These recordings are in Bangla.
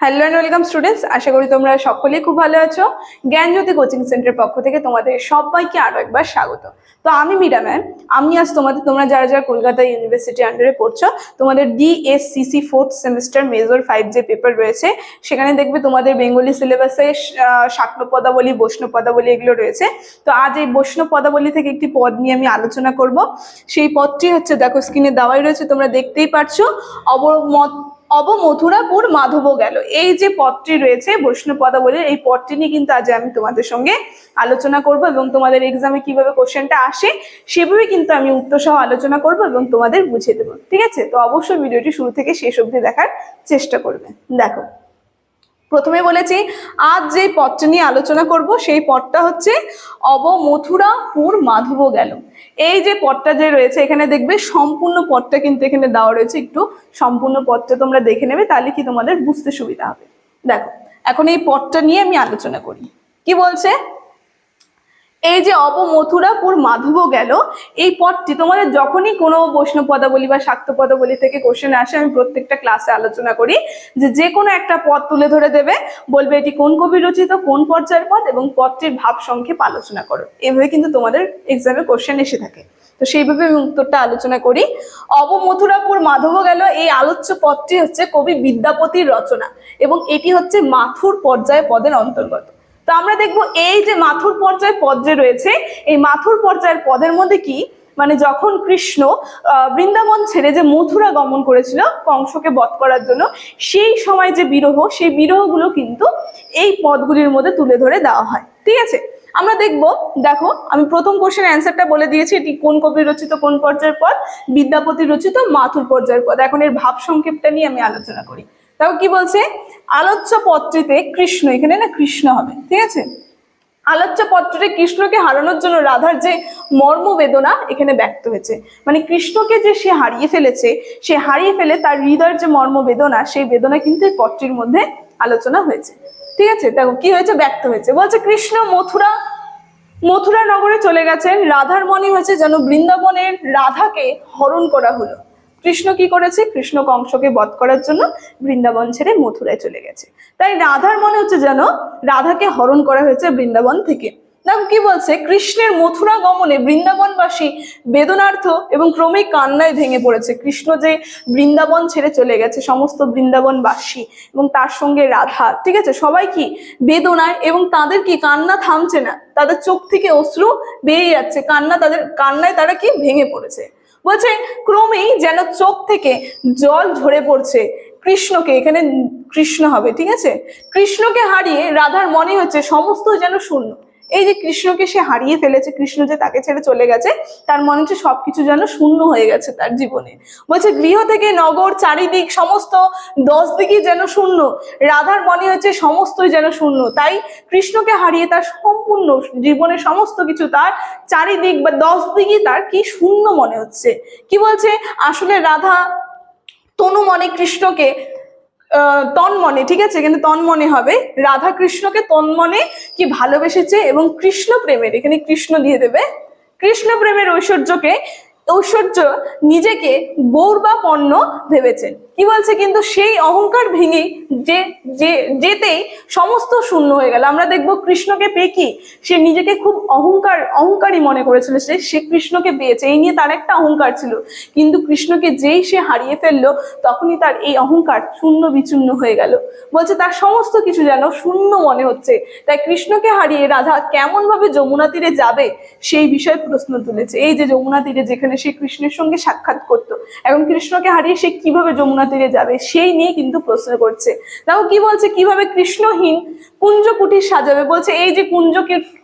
হ্যালো অ্যান্ড ওয়েলকাম স্টুডেন্টস আশা করি তোমরা সকলেই খুব ভালো আছো। জ্ঞানজ্যোতি কোচিং সেন্টারের পক্ষ থেকে তোমাদের সবাইকে আরও একবার স্বাগত। তো আমি মীরা ম্যাম। আমি আজ তোমাদের, তোমরা যারা যারা কলকাতা ইউনিভার্সিটি আন্ডারে পড়ছো, তোমাদের DSCC fourth semester major five যে পেপার রয়েছে, সেখানে দেখবে তোমাদের বেঙ্গলি সিলেবাসে শাক্ত পদাবলী বৈষ্ণব পদাবলী এগুলো রয়েছে। তো আজ এই বৈষ্ণব পদাবলী থেকে একটি পদ নিয়ে আমি আলোচনা করব। সেই পদটি হচ্ছে, দেখো স্ক্রিনে দেওয়াই রয়েছে, তোমরা দেখতেই পারছ। অবমত অবমথুরাপুর মাধব গেল। এই যে পথটি রয়েছে বৈষ্ণব পদাবলীর এই পথটি নিয়ে কিন্তু আজ আমি তোমাদের সঙ্গে আলোচনা করব এবং তোমাদের এক্সামে কীভাবে কোশ্চেনটা আসে সেভাবে কিন্তু আমি উত্তর সহ আলোচনা করব এবং তোমাদের বুঝিয়ে দেবো। ঠিক আছে? তো অবশ্যই ভিডিওটি শুরু থেকে শেষ অবধি দেখার চেষ্টা করবে। দেখো প্রথমে বলেছি, আজ যে পথটা নিয়ে আলোচনা করব, সেই পদটা হচ্ছে অবমথুরাপুর মাধব গেল। এই যে পদটা যে রয়েছে, এখানে দেখবে সম্পূর্ণ পদটা কিন্তু এখানে দেওয়া রয়েছে। একটু সম্পূর্ণ পদটা তোমরা দেখে নেবে, তাহলে কি তোমাদের বুঝতে সুবিধা হবে। দেখো, এখন এই পথটা নিয়ে আমি আলোচনা করি। কি বলছে? এই যে অবমথুরাপুর মাধব গেল, এই পদটি তোমাদের যখনই কোনো বৈষ্ণব পদাবলী বা শাক্ত পদাবলী থেকে কোশ্চেন আসে, আমি প্রত্যেকটা ক্লাসে আলোচনা করি যে যে কোনো একটা পদ তুলে ধরে দেবে, বলবে এটি কোন কবি রচিত, কোন পর্যায়ের পদ এবং পদটির ভাব সংক্ষেপ আলোচনা করো। এভাবে কিন্তু তোমাদের এক্সামে কোশ্চেন এসে থাকে। তো সেইভাবে আমি উত্তরটা আলোচনা করি। অবমথুরাপুর মাধব গেল, এই আলোচ্য পদটি হচ্ছে কবি বিদ্যাপতির রচনা এবং এটি হচ্ছে মাথুর পর্যায় পদের অন্তর্গত। তো আমরা দেখব এই যে মাথুর পর্যায়ের পদ যে রয়েছে, এই মাথুর পর্যায়ের পদের মধ্যে কি? মানে যখন কৃষ্ণ বৃন্দাবন ছেড়ে যে মথুরা গমন করেছিল কংসকে বধ করার জন্য, সেই সময় যে বিরহ, সেই বিরহগুলো কিন্তু এই পদগুলির মধ্যে তুলে ধরে দেওয়া হয়। ঠিক আছে? আমরা দেখব, দেখো, আমি প্রথম কোশ্চেন অ্যান্সারটা বলে দিয়েছি, এটি কোন কবি রচিত কোন পর্যায়ের পদ? বিদ্যাপতি রচিত মাথুর পর্যায়ের পদ। এখন এর ভাব সংক্ষেপটা নিয়ে আমি আলোচনা করি। তাও কি বলছে? আলোচ্য পত্রিতে কৃষ্ণ, এখানে না কৃষ্ণ হবে, ঠিক আছে? আলোচ্য পত্রে কৃষ্ণকে হারানোর জন্য রাধার যে মর্ম বেদনা এখানে ব্যক্ত হয়েছে। মানে কৃষ্ণকে যে সে হারিয়ে ফেলেছে, সে হারিয়ে ফেলে তার হৃদয়ের যে মর্ম বেদনা, সেই বেদনা কিন্তু এই পত্রির মধ্যে আলোচনা হয়েছে। ঠিক আছে? দেখো, কি হয়েছে? ব্যক্ত হয়েছে। বলছে, কৃষ্ণ মথুরা মথুরা নগরে চলে গেছেন। রাধার মনে হয়েছে যেন বৃন্দাবনের রাধাকে হরণ করা হলো। কৃষ্ণ কি করেছে? কৃষ্ণ কংসকে বধ করার জন্য বৃন্দাবন ছেড়ে মথুরায় চলে গেছে। তাই রাধার মনে হচ্ছে যেন রাধাকে হরণ করা হয়েছে বৃন্দাবন থেকে। দেখো কি বলছে? কৃষ্ণের মথুরা গমনে বৃন্দাবনবাসী বেদনার্থ এবং ক্রমেই কান্নায় ভেঙে পড়েছে। কৃষ্ণ যে বৃন্দাবন ছেড়ে চলে গেছে, সমস্ত বৃন্দাবনবাসী এবং তার সঙ্গে রাধা, ঠিক আছে? সবাই কি বেদনায় এবং তাদের কি কান্না থামছে না? তাদের চোখ থেকে অশ্রু বেরিয়ে যাচ্ছে। কান্না তাদের, কান্নায় তারা কি ভেঙে পড়েছে? বলছে, ক্রমেই যেন চোখ থেকে জল ঝরে পড়ছে। কৃষ্ণকে এখানে, কৃষ্ণ হবে, ঠিক আছে? কৃষ্ণকে হারিয়ে রাধার মনে হচ্ছে সমস্ত যেন শূন্য। এই যে কৃষ্ণকে সে হারিয়ে ফেলেছে, কৃষ্ণ যে তাকে ছেড়ে চলে গেছে, তার মনে হচ্ছে সবকিছু যেন শূন্য হয়ে গেছে তার জীবনে। বলছে, গৃহ থেকে নগর, চারিদিক, সমস্ত দশ দিকই যেন শূন্য। রাধার মনে হচ্ছে সমস্তই যেন শূন্য। তাই কৃষ্ণকে হারিয়ে তার সম্পূর্ণ জীবনের সমস্ত কিছু তার চারিদিক বা দশ দিকই তার কি শূন্য মনে হচ্ছে? কি বলছে? আসলে রাধা তনু মনে কৃষ্ণকে আহ, তন মনে ঠিক আছে? কিন্তু তন্মনে হবে। রাধা কৃষ্ণকে তন মনে কি ভালোবেসেছে এবং কৃষ্ণ প্রেমের এখানে কৃষ্ণ দিয়ে দেবে। কৃষ্ণ প্রেমের ঐশ্বর্যকে ঐশ্বর্য নিজেকে গৌর বা পণ্য ভেবেছেন কি বলছে কিন্তু সেই অহংকার ভেঙেই যে যে, যেতেই সমস্ত শূন্য হয়ে গেল। আমরা দেখব কৃষ্ণকে পেয়ে কি? সে নিজেকে খুব অহংকার, অহংকারী মনে করেছিল। সে সে কৃষ্ণকে পেয়েছে। এই নিয়ে তার একটা অহংকার ছিল। কিন্তু কৃষ্ণকে যেই সে হারিয়ে ফেলল, তখনই তার এই অহংকার শূন্য বিচূর্ণ হয়ে গেল। বলছে, তার সমস্ত কিছু যেন শূন্য মনে হচ্ছে। তাই কৃষ্ণকে হারিয়ে রাধা কেমন ভাবে যমুনা তীরে যাবে, সেই বিষয়ে প্রশ্ন তুলেছে। এই যে যমুনা তীরে যেখানে সে কৃষ্ণের সঙ্গে সাক্ষাৎ করতো, এখন কৃষ্ণকে হারিয়ে সে কীভাবে যমুনা তীরে যাবে, সেই নিয়ে কিন্তু প্রশ্ন করছে। দেখো কি বলছে, কীভাবে কৃষ্ণহীন কুঞ্জ কুটির সাজাবে? বলছে, এই যে কুঞ্জ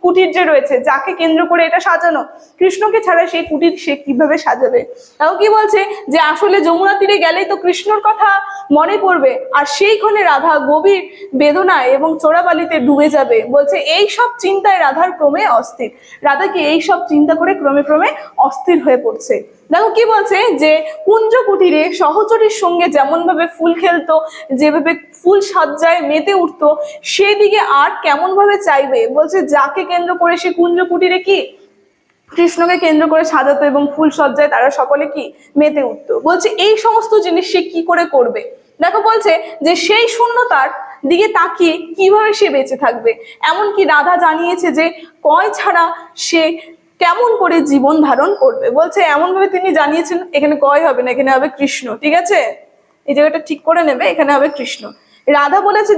কুটির যে রয়েছে, যাকে কেন্দ্র করে এটা সাজানো, কৃষ্ণকে ছাড়া সেই কুটির সে কীভাবে সাজাবে? তাও কি বলছে যে, আসলে যমুনা তীরে গেলেই তো কৃষ্ণর কথা মনে পড়বে, আর সেইখানে রাধা গভীর বেদনায় এবং চোরাবালিতে ডুবে যাবে। বলছে, এই সব চিন্তায় রাধার ক্রমে অস্থির। রাধা কি এই সব চিন্তা করে ক্রমে ক্রমে অস্থির হয়ে পড়ছে? দেখো কি বলছে? যে কুঞ্জ কুটিরে সহচরীর সঙ্গে যেমন ভাবে ফুল খেলতো, যেভাবে ফুল সজ্জায় মেতে উঠতো, সেদিকে আর কেমন ভাবে চাইবে? বলছে, যাকে কেন্দ্র করে সে কুঞ্জ কুটিরে কি? কৃষ্ণকে কেন্দ্র করে সাজাতো এবং ফুল সজ্জায় তারা সকলে কি? মেতে উঠতো। বলছে, এই সমস্ত জিনিস সে কি করে করবে? দেখো বলছে যে সেই শূন্যতার দিকে তাকিয়ে কীভাবে সে বেঁচে থাকবে? এমনকি রাধা জানিয়েছে যে কয় ছাড়া সে কেমন করে জীবন ধারণ করবে? বলছে এমন ভাবে তিনি জানিয়েছেন, এখানে কয় হবে না, এখানে হবে কৃষ্ণ। ঠিক আছে? এই জায়গাটা ঠিক করে নেবে, এখানে হবে কৃষ্ণ। রাধা বলেছে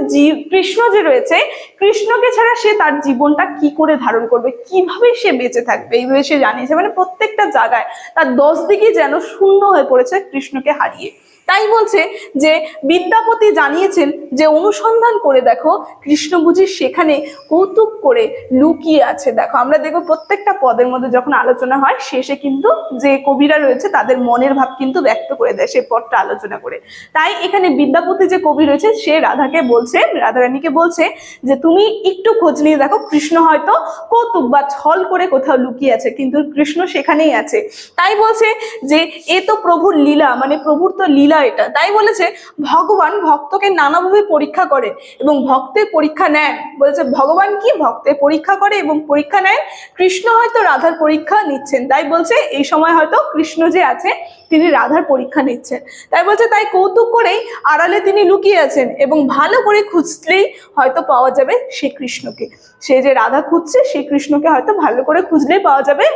কৃষ্ণ যে রয়েছে, কৃষ্ণকে ছাড়া সে তার জীবনটা কি করে ধারণ করবে? কীভাবে সে বেঁচে থাকবে? এইভাবে সে জানিয়েছে। মানে প্রত্যেকটা জায়গায় তার দশ দিকই যেন শূন্য হয়ে পড়েছে কৃষ্ণকে হারিয়ে। তাই বলছে যে বিদ্যাপতি জানিয়েছেন যে অনুসন্ধান করে দেখো কৃষ্ণ বুঝি সেখানে কৌতুক করে লুকিয়ে আছে। দেখো আমরা দেখব প্রত্যেকটা পদের মধ্যে যখন আলোচনা হয়, শেষে কিন্তু যে কবিরা রয়েছে তাদের মনের ভাব কিন্তু ব্যক্ত করে দেয় সে পদটা আলোচনা করে। তাই এখানে বিদ্যাপতি যে কবি রয়েছে সে রাধাকে বলছে, রাধারানীকে বলছে যে তুমি একটু খোঁজ নিয়ে দেখো কৃষ্ণ হয়তো কৌতুক বা ছল করে কোথাও লুকিয়ে আছে, কিন্তু কৃষ্ণ সেখানেই আছে। তাই বলছে যে এ তো প্রভুর লীলা মানে প্রভুর তো লীলা এটা। তাই বলেছে, ভগবান ভক্তকে নানাভাবে পরীক্ষা করে এবং ভক্তের পরীক্ষা নেন বলেছে, ভগবান কি ভক্তের পরীক্ষা করে এবং পরীক্ষা নেন কৃষ্ণ হয়তো রাধার পরীক্ষা নিচ্ছেন। তাই বলছে, এই সময় হয়তো কৃষ্ণ যে আছে, তিনি রাধার পরীক্ষা নিচ্ছেন। তাই বলছে, তাই কৌতুক করেই আড়ালে তিনি লুকিয়ে আছেন এবং ভালো করে খুঁজলেই হয়তো পাওয়া যাবে শ্রীকৃষ্ণকে সে যে রাধা খুঁজছে সেই কৃষ্ণকে হয়তো ভালো করে খুঁজলেই পাওয়া যাবে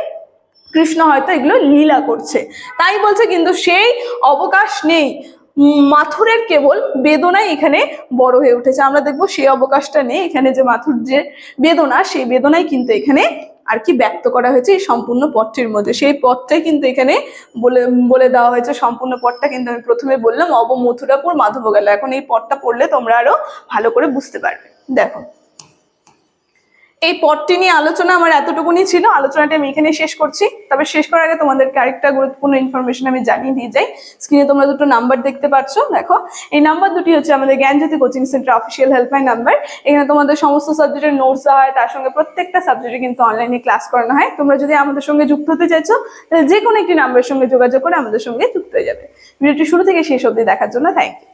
কৃষ্ণ হয়তো এগুলো লীলা করছে। তাই বলছে কিন্তু সেই অবকাশ নেই। মাথুরের কেবল বেদনাই এখানে বড় হয়ে উঠেছে। আমরা দেখব সেই অবকাশটা নেই। এখানে যে মাথুর যে বেদনা, সেই বেদনাই কিন্তু এখানে আর কি ব্যক্ত করা হয়েছে এই সম্পূর্ণ পথটির মধ্যে। সেই পথটাই কিন্তু এখানে বলে বলে দেওয়া হয়েছে। সম্পূর্ণ পথটা কিন্তু আমি প্রথমে বললাম অব মথুরাপুর এখন এই পথটা পড়লে তোমরা আরও ভালো করে বুঝতে পারবে। দেখো। এই পদটি নিয়ে আলোচনা আমার এতটুকুনি ছিল। আলোচনাটা আমি এখানে শেষ করছি। তবে শেষ করার আগে তোমাদেরকে আরেকটা গুরুত্বপূর্ণ ইনফরমেশন আমি জানিয়ে দিয়ে যাই। স্ক্রিনে তোমরা দুটো নাম্বার দেখতে পাচ্ছ, দেখো। এই নাম্বার দুটি হচ্ছে আমাদের Gyanjyoti coaching centre official helpline number এখানে তোমাদের সমস্ত সাবজেক্টের নোটস হয়, তার সঙ্গে প্রত্যেকটা সাবজেক্টে কিন্তু অনলাইনে ক্লাস করানো হয়। তোমরা যদি আমাদের সঙ্গে যুক্ত হতে চাইছো, তাহলে যে কোনো একটি নাম্বারের সঙ্গে যোগাযোগ করে আমাদের সঙ্গে যুক্ত হয়ে যাবে। ভিডিওটি শুরু থেকে শেষ অবধি দেখার জন্য থ্যাংক ইউ